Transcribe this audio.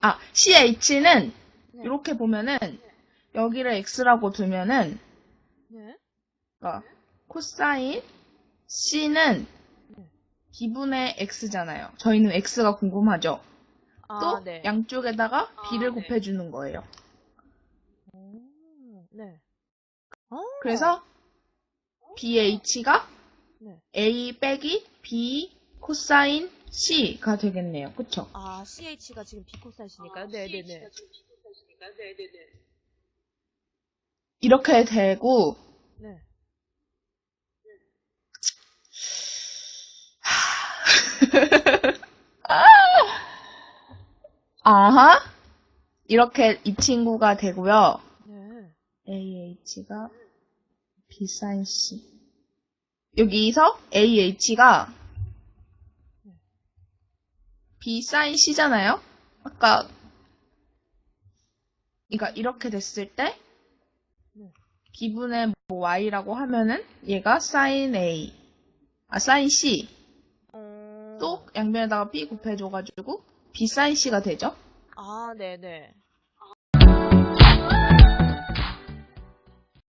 아, CH는 네. 이렇게 보면은 여기를 x라고 두면은 네. 그러니까 코사인 C는 네. 기분의 x잖아요. 저희는 x가 궁금하죠. 아, 또 네. 양쪽에다가 b를 곱해주는 거예요. 음, 네. 아, 그래서 BH가 네. A 빼기 B 코사인 C가 되겠네요. 그쵸? 아, CH가 지금 비코사이시니까요? 네네네. 이렇게 되고 네. 아하 이렇게 이 친구가 되고요. 네. AH가 B 사인 C 여기서 AH가 B 사인 C잖아요. 아까 그러니까 이렇게 됐을 때 네. 기분의 뭐 Y라고 하면은 얘가 사인 A 아 사인 C 어... 또 양변에다가 B 곱해줘가지고 B 사인 C가 되죠. 아, 네네.